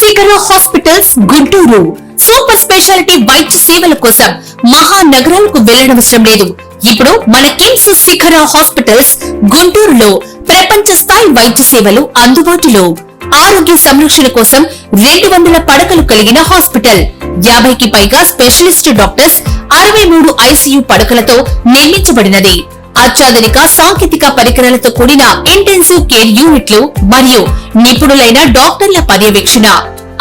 శిఖర hospitals Guntur. Super speciality వైద్య సేవల కోసం మహానగరాలకు వెళ్ళనవసరం లేదు. ఇప్పుడు మన కిమ్స్ శిఖర హాస్పిటల్స్ గుంటూరులో ప్రపంచ స్థాయి వైద్య సేవలు అందుబాటులో. ఆరోగ్య సంరక్షణ కోసం రెండు వందల పడకలు కలిగిన హాస్పిటల్. యాభైకి పైగా స్పెషలిస్ట్ డాక్టర్స్ అరవై మూడు ఐసీయూ పడకలతో నిర్మించబడినది. అత్యాధునిక సాంకేతిక పరికరాలతో కూడిన ఇంటెన్సివ్ కేర్ యూనిట్లు మరియు నిపుణులైన డాక్టర్ల పర్యవేక్షణ.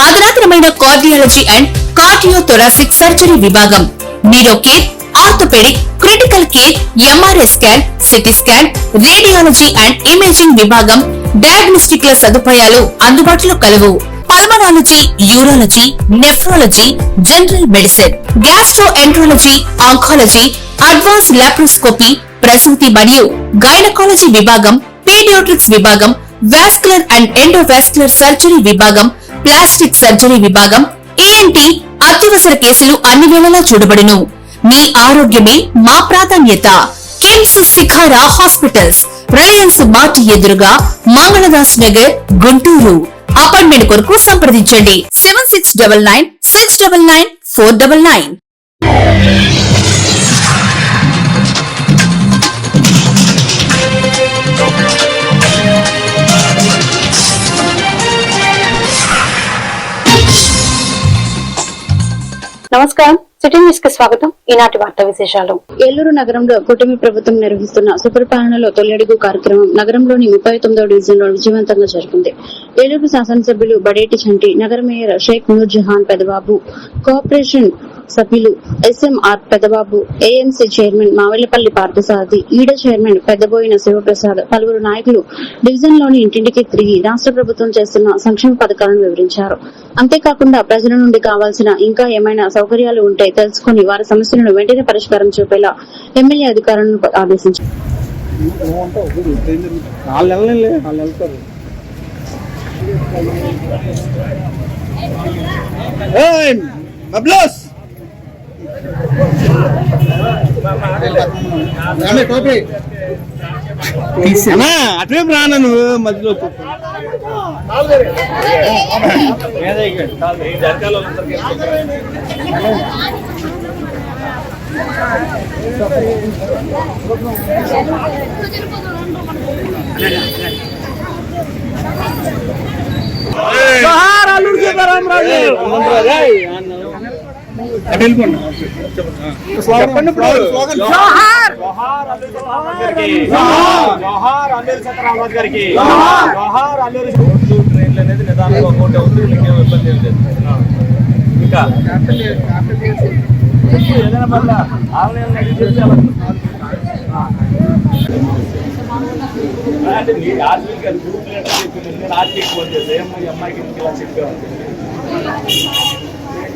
అధునాతనమైన కార్డియాలజీ అండ్ కార్డియోథొరాసిక్ సర్జరీ విభాగం. Neuro care orthopaedic critical care MRI scan CT scan radiology and imaging విభాగం. డయాగ్నోస్టిక్ల సదుపాయాలు అందుబాటులో కలవు. Pulmonology urology nephrology general medicine gastroenterology oncology advance laparoscopy ప్రసూతి మరియు గైనకాలజీ విభాగం పీడియోట్రిక్స్ విభాగం వాస్కులర్ అండ్ ఎండోవాస్కులర్ సర్జరీ విభాగం ప్లాస్టిక్ సర్జరీ విభాగం ఏఎన్టి అత్యవసర కేసులు అన్ని వేళలా చూడబడును. మీ ఆరోగ్యమే మా ప్రాధాన్యత. KIMS Shikhara hospitals. Reliance Mart ఎదురుగా మంగళదాస్ నగర్ గుంటూరు. అపాయింట్మెంట్ కొరకు సంప్రదించండి. Seven six double nine six double nine four double nine. నమస్కారం. సిటీ న్యూస్కి స్వాగతం. ఈనాటి వార్త విశేషాలు. ఏలూరు నగరంలో కూటమి ప్రభుత్వం నిర్వహిస్తున్న సుపరిపాలనలో తొలిడుగు కార్యక్రమం నగరంలోని ముప్పై తొమ్మిదో డివిజన్లో విజయవంతంగా జరిగింది ఏలూరు శాసనసభ్యులు బడేటి చంటి నగర మేయర్ షేక్ నూర్ జహాన్ పెదబాబు కోఆపరేషన్ సభ్యులు SMR Pedababu AMC chairman Mavilapalli Parthasarathi EDA chairman Peddaboina Sivaprasad పలువురు నాయకులు డివిజన్లోని ఇంటింటికి తిరిగి రాష్ట్ర ప్రభుత్వం చేస్తున్న సంక్షేమ పథకాలను వివరించారు. అంతేకాకుండా ప్రజల నుండి కావాల్సిన ఇంకా ఏమైనా సౌకర్యాలు ఉంటే తెలుసుకుని వారి సమస్యలను వెంటనే పరిష్కారం చూపేలా ఎమ్మెల్యే అధికారులను ఆదేశించారు. నాలుగు నెలలు అన్నా అటువైపు రానా నువ్వు మధ్యలో కూర్చో. ఏయ్, అటు వెళ్ళిపోండి. చెప్పండి ఇప్పుడు. జోహార్ అల్లూరి సీతారామరాజు గారికి జోహార్ అల్లూరి ట్రైన్లు అనేది నిదానంగా ఒకటి అవుతుంది ఇబ్బంది ఏం లేదు ఇంకా ఏదైనా ఆన్లైన్ అంటే నీ అది గ్రూప్ లెటర్ చెప్పింది నేను ఫోన్ ఏమో ఈ అమ్మాయికి ఇలా చెప్పాను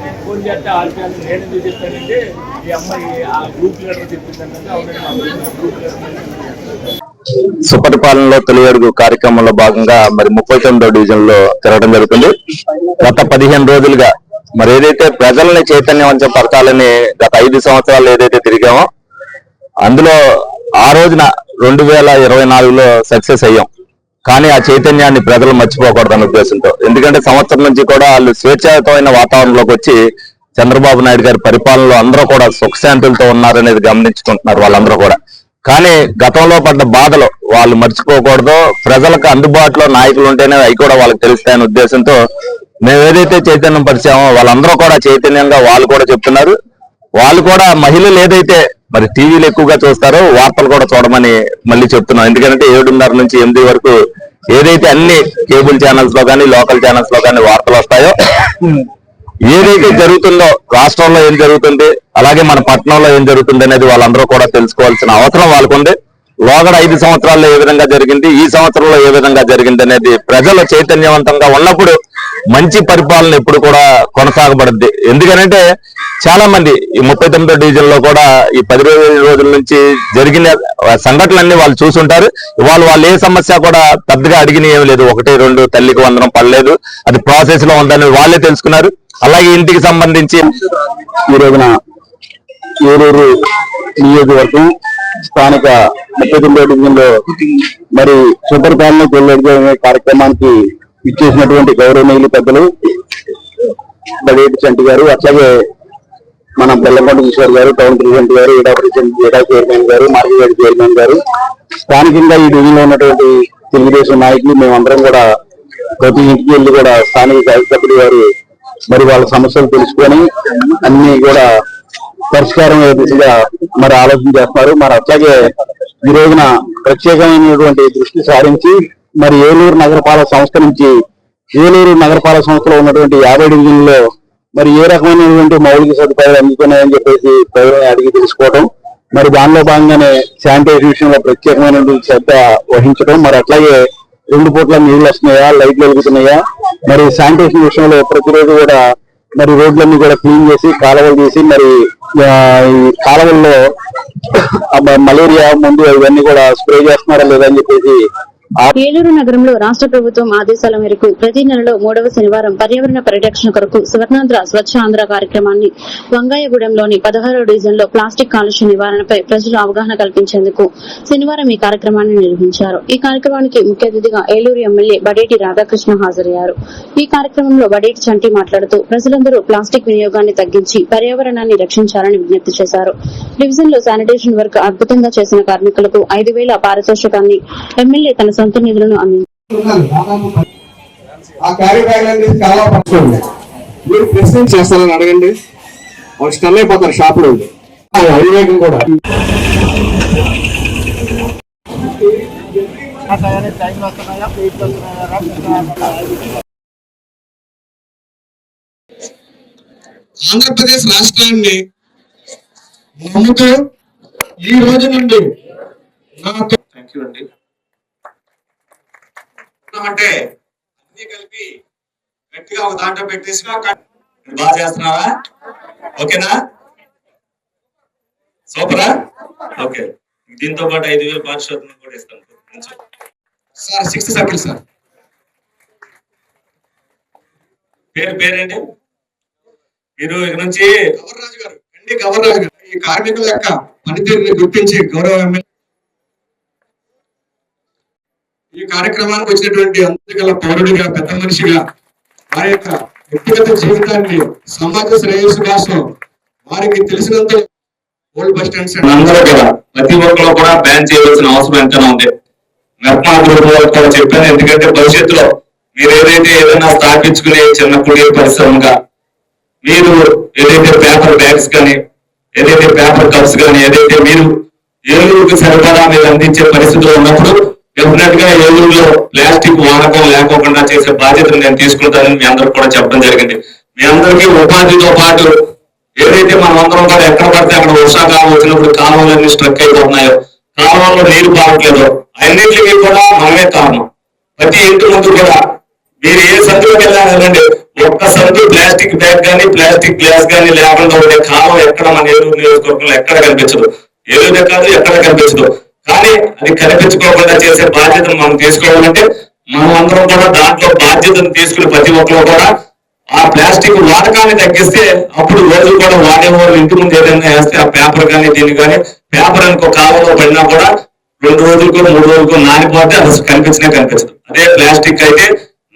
నేను ఫోన్ చేస్తే ఆర్మీ నేను ఎందుకు చెప్తానంటే ఈ అమ్మాయి ఆ గ్రూప్ లెటర్ చెప్పిందంటే గ్రూప్ సుపరిపాలనలో తొలి అడుగు కార్యక్రమంలో భాగంగా మరి ముప్పై తొమ్మిదో డివిజన్లో తిరగడం జరుగుతుంది. గత పదిహేను రోజులుగా మరి ఏదైతే ప్రజల్ని చైతన్యవంతం పరచాలని గత ఐదు సంవత్సరాలు ఏదైతే తిరిగామో అందులో ఆ రోజున రెండు వేల ఇరవై నాలుగులో సక్సెస్ అయ్యాం. కానీ ఆ చైతన్యాన్ని ప్రజలు మర్చిపోకూడదు అనే ఉద్దేశంతో. ఎందుకంటే సంవత్సరం నుంచి కూడా వాళ్ళు స్వేచ్ఛాయుతమైన వాతావరణంలోకి వచ్చి చంద్రబాబు నాయుడు గారి పరిపాలనలో అందరూ కూడా సుఖశాంతులతో ఉన్నారనేది గమనించుకుంటున్నారు వాళ్ళందరూ కూడా. కానీ గతంలో పడ్డ బాధలు వాళ్ళు మర్చిపోకూడదు. ప్రజలకు అందుబాటులో నాయకులు ఉంటేనే అవి కూడా వాళ్ళకి తెలుస్తాయనే ఉద్దేశంతో మేము ఏదైతే చైతన్యం పరిచామో వాళ్ళందరూ కూడా చైతన్యంగా వాళ్ళు కూడా చెప్తున్నారు. వాళ్ళు కూడా మహిళలు ఏదైతే మరి టీవీలు ఎక్కువగా చూస్తారో వార్తలు కూడా చూడమని మళ్ళీ చెప్తున్నాం. ఎందుకంటే ఏడున్నర నుంచి ఎనిమిది వరకు ఏదైతే అన్ని కేబుల్ ఛానల్స్లో కానీ లోకల్ ఛానల్స్లో కానీ వార్తలు వస్తాయో ఏదైతే జరుగుతుందో రాష్ట్రంలో ఏం జరుగుతుంది అలాగే మన పట్టణంలో ఏం జరుగుతుంది అనేది వాళ్ళందరూ కూడా తెలుసుకోవాల్సిన అవసరం వాళ్ళకుంది. లోగడ ఐదు సంవత్సరాల్లో ఏ విధంగా జరిగింది ఈ సంవత్సరంలో ఏ విధంగా జరిగింది అనేది ప్రజలు చైతన్యవంతంగా ఉన్నప్పుడు మంచి పరిపాలన ఎప్పుడు కూడా కొనసాగబడుద్ది. ఎందుకనంటే చాలా మంది ఈ ముప్పై తొమ్మిదో డివిజన్లో కూడా ఈ పది రోజుల రోజుల నుంచి జరిగిన సంఘటనలన్నీ వాళ్ళు చూసుంటారు. ఇవాళ వాళ్ళు ఏ సమస్య కూడా పెద్దగా అడిగిన ఏమి లేదు. ఒకటి రెండు తల్లికి వందనం పడలేదు. అది ప్రాసెస్లో ఉందని వాళ్ళే తెలుసుకున్నారు. అలాగే ఇంటికి సంబంధించి ఈ రోజున ఏలూరు నియోజకవర్గం స్థానిక ముప్పై తొమ్మిదో డివిజన్లో మరి సూపర్ ప్యానల్ తొలగే కార్యక్రమానికి ఇచ్చేసినటువంటి గౌరవనీయులు పెద్దలు బడేటి చంటి గారు అట్లాగే మన బెల్లంకొండ కిషోర్ గారు టౌన్ ప్రెసిడెంట్ గారు ఈడా ప్రెసిడెంట్ ఈడా చైర్మన్ గారు మార్కెట్ చైర్మన్ గారు స్థానికంగా ఈ డివిజన్లో ఉన్నటువంటి తెలుగుదేశం నాయకులు మేమందరం కూడా ప్రతి ఇంటికి వెళ్ళి కూడా స్థానిక శాసనసభ్యులు గారు మరి వాళ్ళ సమస్యలు తెలుసుకొని అన్ని కూడా పరిష్కారం దిశగా మరి ఆలోచన చేస్తున్నారు మరి అట్లాగే ఈ రోజున ప్రత్యేకమైనటువంటి దృష్టి సారించి మరి ఏలూరు నగరపాలక సంస్థ నుంచి ఏలూరు నగరపాలక సంస్థలో ఉన్నటువంటి యాభై డివిజన్లో మరి ఏ రకమైనటువంటి మౌలిక సదుపాయాలు అందుకున్నాయని చెప్పేసి ప్రజలను అడిగి తెలుసుకోవడం మరి దానిలో భాగంగానే శానిటైజేషన్ విషయంలో ప్రత్యేకమైనటువంటి శ్రద్ధ వహించడం మరి అట్లాగే రెండు పూట్ల నీళ్ళు వస్తున్నాయా లైట్లు వెలుగుతున్నాయా మరి శానిటేషన్ విషయంలో ప్రతిరోజు కూడా మరి రోడ్లన్నీ కూడా క్లీన్ చేసి కాలువలు తీసి మరి కాలువల్లో మలేరియా ముందు ఇవన్నీ కూడా స్ప్రే చేస్తున్నారా లేదా అని చెప్పేసి ఏలూరు నగరంలో రాష్ట్ర ప్రభుత్వం ఆదేశాల మేరకు ప్రతి నెలలో మూడవ శనివారం పర్యావరణ పరిరక్షణ కొరకు స్వర్ణాంధ్ర స్వచ్ఛ ఆంధ్ర కార్యక్రమాన్ని వంగాయగూడెంలోని పదహారో డివిజన్లో ప్లాస్టిక్ కాలుష్య నివారణపై ప్రజలు అవగాహన కల్పించేందుకు శనివారం ఈ కార్యక్రమాన్ని నిర్వహించారు. ఈ కార్యక్రమానికి ముఖ్య అతిథిగా ఏలూరు ఎమ్మెల్యే బడేటి రాధాకృష్ణ హాజరయ్యారు. ఈ కార్యక్రమంలో బడేటి చంటి మాట్లాడుతూ ప్రజలందరూ ప్లాస్టిక్ వినియోగాన్ని తగ్గించి పర్యావరణాన్ని రక్షించాలని విజ్ఞప్తి చేశారు. డివిజన్లో శానిటేషన్ వర్క్ అద్భుతంగా చేసిన కార్మికులకు ఐదు వేల పారితోషికాన్ని ఎమ్మెల్యే తన సొంత నిధులను అందించారు. ఆ క్యారీ బ్యాగ్ అనేది చాలా పట్టుకోండి మీరు చేస్తారని అడగండి. వాళ్ళు స్టన్ అయిపోతారు షాప్లో అవివేకం కూడా. ఆంధ్రప్రదేశ్ రాష్ట్రాన్ని నమ్ముతూ ఈ రోజు నుండి నాకు థ్యాంక్ యూ అండి. అంటే అన్ని కలిపి గట్టిగా ఒక దాంట్లో పెట్టేసి బాగా చేస్తున్నావా ఓకేనా? సూపరా? ఓకే. దీంతో పాటు ఐదు వేలు పారిశోధన కూడా ఇస్తాను. Sir sixth circle sir. పేరు పేరేంటి? మీరు ఇక నుంచి గవర్రాజు గారు అండి గవర్రాజు గారు ఈ కార్మికుల యొక్క పనితీరుని గుర్తించి గౌరవ ఎమ్మెల్యే ఈ కార్యక్రమానికి వచ్చినటువంటి అంతగల పౌరుడిగా పెద్ద మనిషిగా వారి యొక్క వ్యక్తిగత జీవితాన్ని సమాజ శ్రేయస్సు కోసం వారికి తెలిసినంత ఓల్డ్ బస్ స్టాండ్ అందరూ కూడా ప్రతి ఒక్కరు కూడా బ్యాన్ చేయవలసిన అవసరం ఎంతైనా ఉంది. నిర్మాణ చెప్పాను ఎందుకంటే భవిష్యత్తులో మీరు ఏదైతే ఏదైనా స్థాపించుకునే చిన్న కుడి పరిశ్రమగా మీరు ఏదైతే పేపర్ బ్యాగ్స్ కానీ ఏదైతే పేపర్ కప్స్ కానీ ఏదైతే మీరు ఏలూరుకు సరిపడా మీరు అందించే పరిస్థితిలో ఉన్నప్పుడు డెఫినెట్గా ఏలూరులో ప్లాస్టిక్ వాడకం లేకోకుండా చేసే బాధ్యతను నేను తీసుకుంటానని మీ అందరికి కూడా చెప్పడం జరిగింది. మీ అందరికీ ఉపాధితో పాటు ఏదైతే మనం అందరం కూడా ఎక్కడ పడితే అక్కడ వర్షాకాలం వచ్చినప్పుడు కాలువలన్నీ స్ట్రక్ అయిపోతున్నాయో కాలువల్లో నీరు పారట్లేదు అన్నింటికి కూడా మనమే కారణం. ప్రతి ఇంటి ముందు కూడా మీరు ఏ సందులోకి వెళ్ళాలండి ఒక్క సందు ప్లాస్టిక్ బ్యాగ్ కానీ ప్లాస్టిక్ గ్లాస్ కానీ లేకుండా ఉండే కాలం ఎక్కడ మన ఏలూరు నియోజకవర్గంలో ఎక్కడ కనిపించదు? ఏలూరు కాదు ఎక్కడ కనిపించదు? కానీ అది కనిపించుకోకుండా చేసే బాధ్యతను మనం తీసుకోవాలంటే మనం అందరం కూడా దాంట్లో బాధ్యతను తీసుకుని ప్రతి ఒక్కరు కూడా ఆ ప్లాస్టిక్ వాడకాన్ని తగ్గిస్తే అప్పుడు రోజు కూడా వాడేవాళ్ళు ఇంటి ముందు ఏదైనా వేస్తే ఆ పేపర్ కానీ దీన్ని కానీ పేపర్ అనుకో కాలంలో పడినా కూడా రెండు రోజులకు మూడు రోజులకు నానిపోతే అది కనిపించినా కనిపించదు. అదే ప్లాస్టిక్ అయితే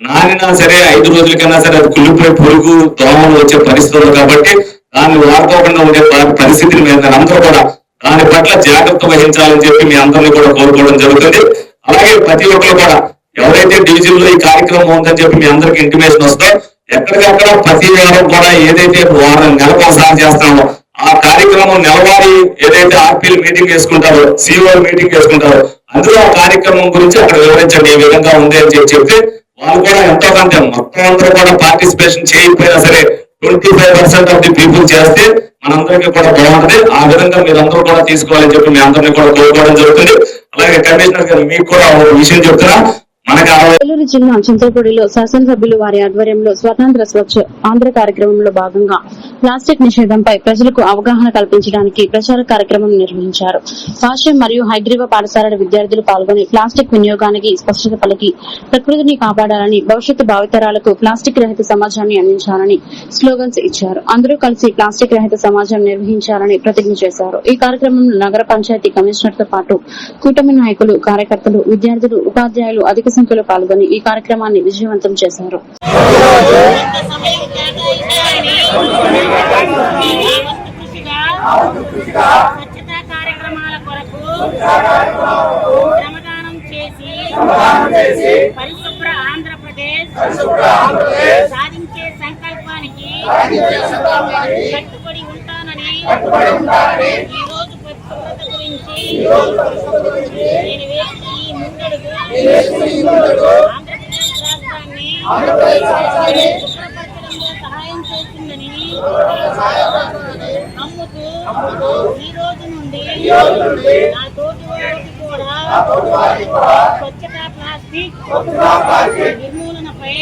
నానినా సరే ఐదు రోజులకైనా సరే అది కుళ్ళిపోయి పురుగు దోమలు వచ్చే పరిస్థితులు కాబట్టి దాన్ని వాడుకోకుండా ఉండే పరిస్థితిని మేము అందరూ కూడా దాని పట్ల జాగ్రత్త వహించాలని చెప్పి మీ అందరినీ కూడా కోరుకోవడం జరుగుతుంది. అలాగే ప్రతి ఒక్కరు కూడా ఎవరైతే డివిజన్లో ఈ కార్యక్రమం ఉందని చెప్పి మీ అందరికి ఇంటిమేషన్ వస్తాం ఎక్కడికక్కడ ప్రతి వారం కూడా ఏదైతే వారం నెలకు ఒకసారి చేస్తామో ఆ కార్యక్రమం నెలవారీ ఏదైతే ఆర్పీలు మీటింగ్ వేసుకుంటారో సిఓ మీటింగ్ వేసుకుంటారో అందులో ఆ కార్యక్రమం గురించి అక్కడ వివరించండి ఈ విధంగా ఉంది అని చెప్పి చెప్తే వాళ్ళు కూడా ఎంతో కొంత మొత్తం అందరూ కూడా పార్టిసిపేషన్ చేయకపోయినా సరే twenty five percent of the people చేస్తే మనందరికీ కూడా బాగుంటుంది ఆ విధంగా మీరందరూ కూడా తీసుకోవాలని చెప్పి మీ అందరినీ కూడా కోరుకోవడం జరుగుతుంది. అలాగే కమిషనర్ గారు మీకు కూడా ఒక విషయం చెప్తున్నా. ఏలూరు జిల్లా చింతలపూడిలో శాసనసభ్యులు వారి ఆధ్వర్యంలో స్వతంత్ర స్వచ్ఛ ఆంధ్ర కార్యక్రమంలో భాగంగా ప్లాస్టిక్ నిషేధంపై ప్రజలకు అవగాహన కల్పించడానికి ప్రచార కార్యక్రమం నిర్వహించారు. భాష్యం మరియు హైగ్రీవ పాఠశాలల విద్యార్థులు పాల్గొని ప్లాస్టిక్ వినియోగానికి స్పష్టత పలికి ప్రకృతిని కాపాడాలని భవిష్యత్తు భావితరాలకు ప్లాస్టిక్ రహిత సమాజాన్ని అందించాలని స్లోగన్స్ ఇచ్చారు. అందరూ కలిసి ప్లాస్టిక్ రహిత సమాజం నిర్వహించాలని ప్రతిజ్ఞ చేశారు. ఈ కార్యక్రమంలో నగర పంచాయతీ కమిషనర్తో పాటు కూటమి నాయకులు కార్యకర్తలు విద్యార్థులు ఉపాధ్యాయులు అధిక సంఖ్యలో పాల్గొని ఈ కార్యక్రమాన్ని విజయవంతం చేశారు. ఆంధ్రప్రదేశ్ సాధించే సంకల్పానికి కట్టుబడి ఉంటానని ఈ రోజు పరిశుభ్రత గురించి నేను వేసిన సహాయం చేస్తుందని నమ్ముతూ ఈ రోజు నుండి నా తోటి వారికి కూడా. స్వచ్ఛత ప్లాస్టిక్ నిర్మూలనపై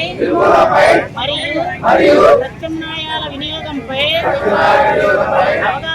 మరియు ప్రత్యామ్నాయాల వినియోగంపై అవగాహన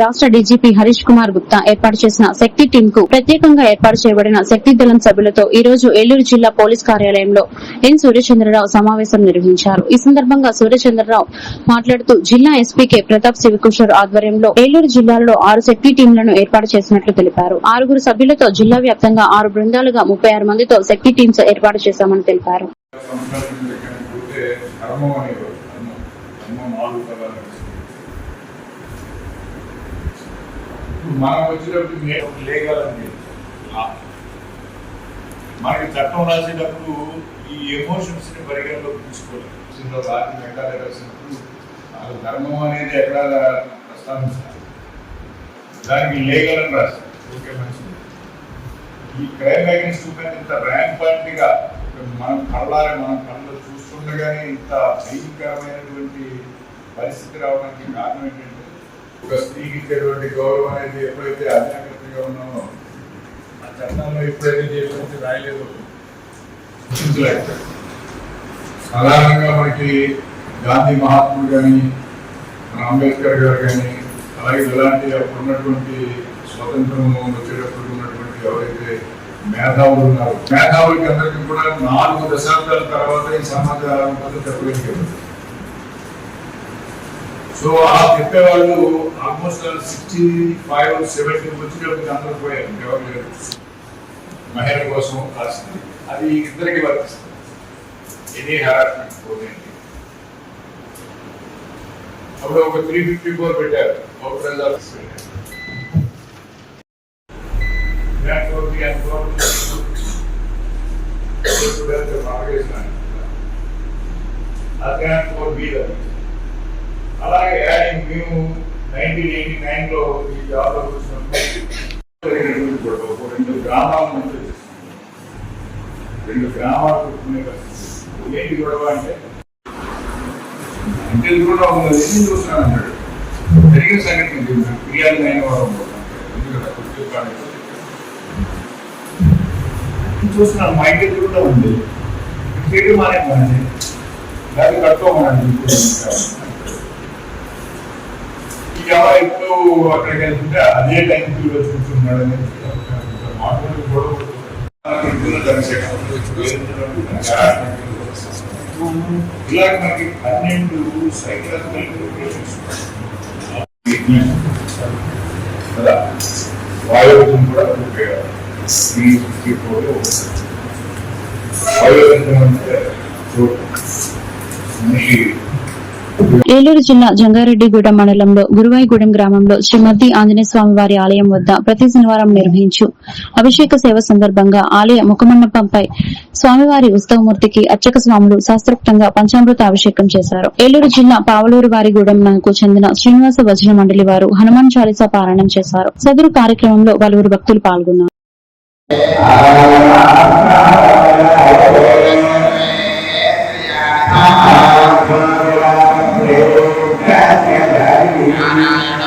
రాష్ట్ర డీజీపీ హరీష్ కుమార్ గుప్తా ఏర్పాటు చేసిన శక్తి టీమ్కు ప్రత్యేకంగా ఏర్పాటు చేయబడిన శక్తి దళం సభ్యులతో ఈ రోజు ఏలూరు జిల్లా పోలీస్ కార్యాలయంలో ఎన్ సూర్యచంద్రరావు సమావేశం నిర్వహించారు. ఈ సందర్భంగా సూర్యచంద్రరావు మాట్లాడుతూ జిల్లా ఎస్పీ కె ప్రతాప్ శివకిషోర్ ఆధ్వర్యంలో ఏలూరు జిల్లాలో ఆరు శక్తి టీంలను ఏర్పాటు చేసినట్లు తెలిపారు. ఆరుగురు సభ్యులతో జిల్లా వ్యాప్తంగా ఆరు బృందాలుగా ముప్పై ఆరు మందితో శక్తి టీమ్స్ ఏర్పాటు చేశామని తెలిపారు సంస్కృతి పోతే ధర్మం అనేవారు ధర్మం ధర్మం నాలుగు పదాలు ఇప్పుడు మనం వచ్చేటప్పుడు నేను మనకి చట్టం రాసేటప్పుడు ఈ ఎమోషన్స్ని పరిగణలోకి తీసుకోలేదు ఇందులో రాజు రాసినప్పుడు అసలు ధర్మం అనేది ఎక్కడ ప్రస్తావించాలి? దానికి లేగలని రాశారు. ఓకే మంచిది. ఈ క్రైమ్ అగేన్స్ట్ ఉమెన్ ఇంత ర్యాంపంట్గా మనం కళ్ళారే మనం కళ్ళు చూస్తుండగానే ఇంత భయంకరమైనటువంటి పరిస్థితి రావడానికి కారణం ఏంటంటే ఒక స్త్రీకి ఇచ్చేటువంటి గౌరవం అనేది ఎప్పుడైతే అజాగ్రత్తగా ఉన్నామో ఆ చట్టంలో ఎప్పుడైతే చేసి రాయలేదు సాధారణంగా మనకి గాంధీ మహాత్ముడు కానీ మన అంబేద్కర్ గారు కానీ అలాగే ఇలాంటి అప్పుడు ఉన్నటువంటి స్వతంత్రం వచ్చేటప్పుడు ఉన్నటువంటి ఎవరైతే మేధావులు ఉన్నారు మేధావులకి అందరికీ కూడా నాలుగు దశాబ్దాల తర్వాత ఈ సమాచారం పద్ధతి చెప్పగలిగారు సో ఆ చెప్పేవాళ్ళు ఆల్మోస్ట్ సిక్స్టీ ఫైవ్ సెవెంటీ వచ్చినప్పటికి అందరూ పోయారు. ఎవరు లేరు. మహిళ కోసం రాసింది. అది ఇద్దరికి వర్తిస్తుంది. ఎనీ హెరాస్మెంట్ పోయింది అప్పుడు ఒక త్రీ ఫిఫ్టీ ఫోర్ పెట్టారు. ఒక రిజల్ట్స్ పెట్టారు That was the unfortunate four B అలాగే యాడింగ్ మేము నైన్టీన్ ఎయిటీ నైన్లో ఈ జాబ్లో వచ్చినప్పుడు రెండు గ్రామాల నుంచి రెండు గ్రామాలు పెట్టుకునే పరిస్థితి. ఏంటి గొడవ అంటే అంటే కూడా ఉన్నది చూస్తున్నాను అన్నాడు జరిగిన సంఘటన ఏంటి? ఫిర్యాదు అయిన వారు చూస్తున్నాను. మా ఇంటి కూడా ఉంది. తిరిగి మానేమని దాన్ని కట్టుకోమని ఈ అమ్మాయి ఇప్పుడు అక్కడికి వెళ్తుంటే అదే టైంకి వచ్చి కూర్చున్నాడు అనేది మాట్లాడి గొడవ ఇలాగ మనకి పన్నెండు సైకలాజికల్ కదా వాయువ్యం కూడా ఉపయోగం త్రీ ఫిఫ్టీ ఫోర్ వాయువ్యం అంటే చోటు మనిషి ఏలూరు జిల్లా జంగారెడ్డిగూడెం మండలంలో గురువాయిగూడెం గ్రామంలో శ్రీమతి ఆంజనేయ స్వామి వారి ఆలయం వద్ద ప్రతి శనివారం నిర్వహించు అభిషేక సేవ సందర్భంగా ఆలయ ముఖమండపంపై స్వామివారి ఉత్సవమూర్తికి అర్చక స్వాములు శాస్త్రోక్తంగా పంచామృత అభిషేకం చేశారు ఏలూరు జిల్లా పావలూరు వారిగూడెంకు చెందిన శ్రీనివాస వజ్ర మండలి వారు హనుమాన్ చాలీసా పారాయణం చేశారు సదరు కార్యక్రమంలో పలువురు భక్తులు పాల్గొన్నారు Thank Yeah.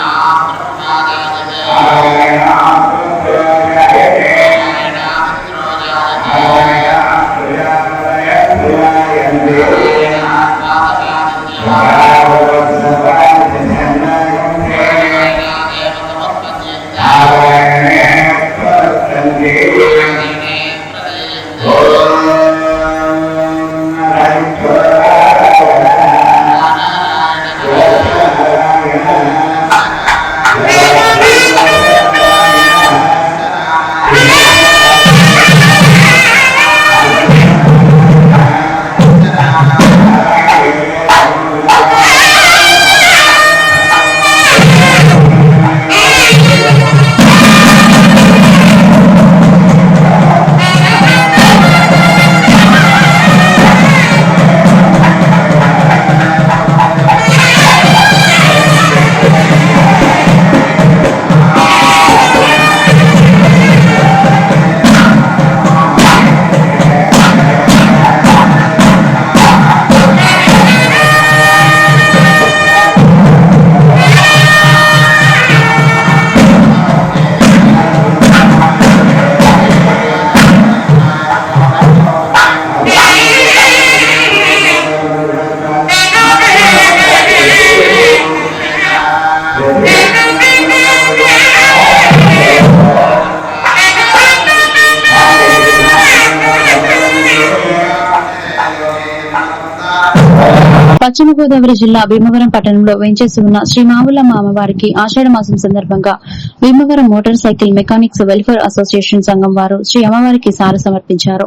పశ్చిమ గోదావరి జిల్లా భీమవరం పట్టణంలో వెంచేసి ఉన్న శ్రీ మావులమ్మ అమ్మవారికి ఆషాఢ మాసం సందర్భంగా Bhimavaram motorcycle mechanics welfare association సంఘం వారు శ్రీ అమ్మవారికి సార సమర్పించారు.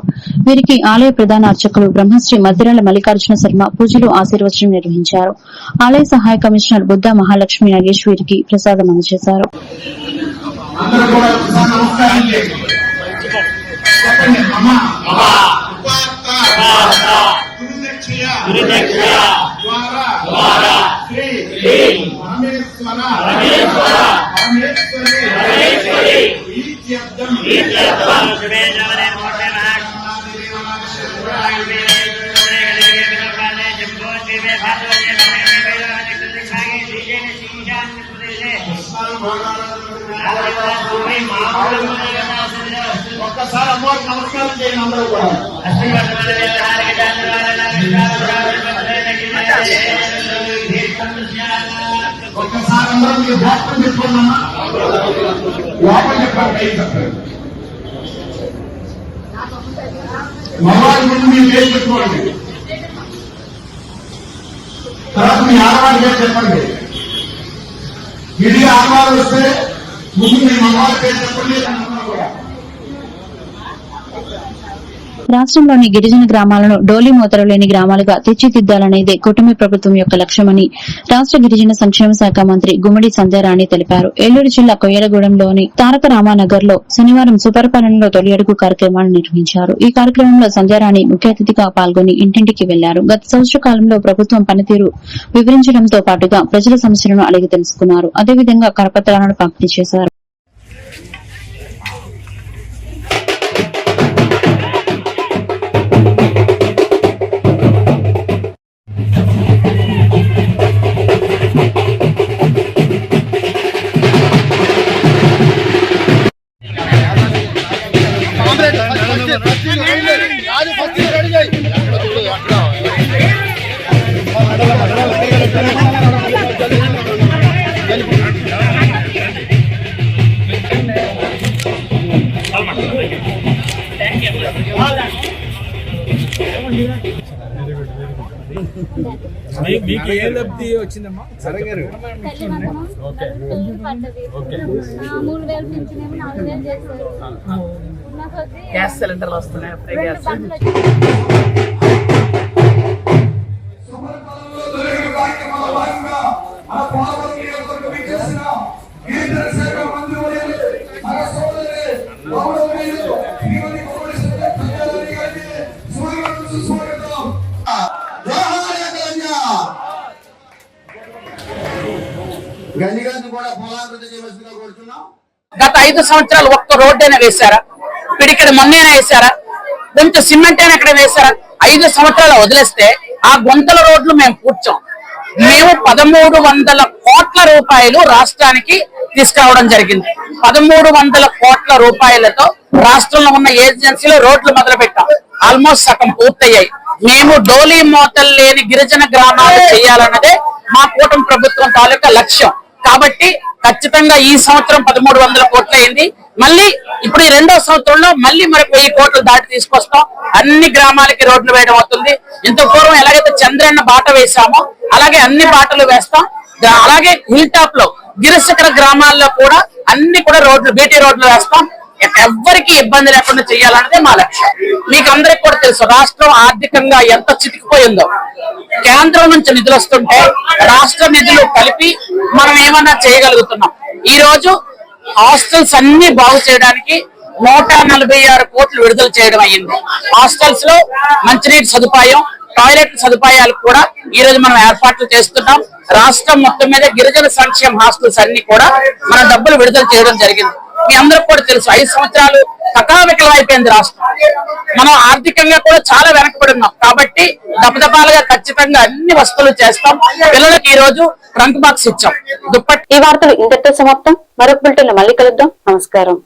వీరికి ఆలయ ప్రధాన అర్చకులు బ్రహ్మశ్రీ మద్దిరాల మల్లికార్జున శర్మ పూజలు ఆశీర్వచనం నిర్వహించారు. ఆలయ సహాయ కమిషనర్ బుద్ధ మహాలక్ష్మి నగేష్ వీరికి ప్రసాదం అందజేశారు. చెప్పండి అమ్మ ఉపాత్త గురుదక్షిణ ద్వారా శ్రీ పరమేశ్వర పరమేశ్వరి ఈత్యర్థం ఒక్కసారి అమ్మవారికి నమస్కారం చేయండి అందరూ కూడా ఒక్కసారి అందరూ మీరు లోపల చెప్పుకోండి లోపల చెప్పండి పైకి చెప్పండి మగవారి ముందు మీరు పేరు పెట్టుకోండి తర్వాత మీ ఆడవాడి పేరు చెప్పండి ఇది ఆడవారు వస్తే ముందు మీ మగవారి పేరు చెప్పండి అందరూ కూడా రాష్ట్రంలోని గిరిజన గ్రామాలను డోలీ మూతలు లేని గ్రామాలుగా తీర్చిదిద్దాలనేదే కూటమి ప్రభుత్వం యొక్క లక్ష్యమని రాష్ట్ర గిరిజన సంక్షేమ శాఖ మంత్రి గుమ్మడి సంధ్యారాణి తెలిపారు. ఏలూరు జిల్లా కొయ్యలగూడెంలోని తారక రామానగర్లో శనివారం సుపరిపాలనలో తొలి అడుగు కార్యక్రమాన్ని నిర్వహించారు. ఈ కార్యక్రమంలో సంధ్యారాణి ముఖ్య అతిథిగా పాల్గొని ఇంటింటికి వెళ్ళారు. గత సంవత్సర కాలంలో ప్రభుత్వం పనితీరు వివరించడంతో పాటుగా ప్రజల సమస్యలను అడిగి తెలుసుకున్నారు. అదేవిధంగా కరపత్రాలను పంపిణీ చేశారు. మీకు ఏ లబ్ధి వచ్చిందమ్మా సరే గారు మూడు వేలు పెంచినేమో నాలుగు వేలు చేశారు. ఉన్న కొద్దీ గ్యాస్ సిలిండర్లు వస్తున్నాయి రెండు గ్యాస్. గత ఐదు సంవత్సరాలు ఒక్క రోడ్డు అయినా వేశారా ఇక్కడ మొన్నైనా వేశారా? కొంచెం సిమెంట్ అయినా అక్కడ వేశారా? ఐదు సంవత్సరాలు వదిలేస్తే ఆ గుంతల రోడ్లు మేము కూర్చోం. మేము పదమూడు వందల కోట్ల రూపాయలు రాష్ట్రానికి తీసుకురావడం జరిగింది. పదమూడు వందల కోట్ల రూపాయలతో రాష్ట్రంలో ఉన్న ఏజెన్సీలో రోడ్లు మొదలు పెట్టాం ఆల్మోస్ట్ సగం పూర్తయ్యాయి. మేము డోలీ మోతలు లేని గిరిజన గ్రామాలు చేయాలన్నదే మా కూటమి ప్రభుత్వం తాలూకా లక్ష్యం. కాబట్టి ఖచ్చితంగా ఈ సంవత్సరం పదమూడు వందల కోట్లయింది మళ్ళీ ఇప్పుడు ఈ రెండో సంవత్సరంలో మళ్ళీ మనకు వెయ్యి కోట్లు దాటి తీసుకొస్తాం. అన్ని గ్రామాలకి రోడ్లు వేయడం అవుతుంది. ఇంత పూర్వం ఎలాగైతే చంద్రన్న బాట వేశామో అలాగే అన్ని బాటలు వేస్తాం. అలాగే హిల్ టాప్లో గిరిశిఖర గ్రామాల్లో కూడా అన్ని కూడా రోడ్లు బీటీ రోడ్లు వేస్తాం. ఎవ్వరికి ఇబ్బంది లేకుండా చేయాలన్నదే మా లక్ష్యం. మీకు అందరికి కూడా తెలుసు రాష్ట్రం ఆర్థికంగా ఎంత చితికిపోయిందో. కేంద్రం నుంచి నిధులు వస్తుంటే రాష్ట్ర నిధులు కలిపి మనం ఏమన్నా చేయగలుగుతున్నాం. ఈ రోజు హాస్టల్స్ అన్ని బాగు చేయడానికి నూట నలభై ఆరు కోట్లు విడుదల చేయడం అయ్యింది. హాస్టల్స్లో మంచినీటి సదుపాయం టాయిలెట్ సదుపాయాలు కూడా ఈ రోజు మనం ఏర్పాట్లు చేస్తున్నాం. రాష్ట్రం మొత్తం మీద గిరిజన సంక్షేమ హాస్టల్స్ అన్ని కూడా మన డబ్బులు విడుదల చేయడం జరిగింది. మీ అందరికి కూడా తెలుసు. ఐదు సంవత్సరాలు కకావికలం అయిపోయింది రాష్ట్రం. మనం ఆర్థికంగా కూడా చాలా వెనకబడి ఉన్నాం. కాబట్టి దపదపాలుగా ఖచ్చితంగా అన్ని వస్తువులు చేస్తాం. పిల్లలకి ఈ రోజు ట్రంక్ బాక్స్ ఇచ్చాం. దుప్పటి ఈ వార్తలు ఇంతటితో సమాప్తం. మరొక బులెటిన్ మళ్ళీ కలుద్దాం. నమస్కారం.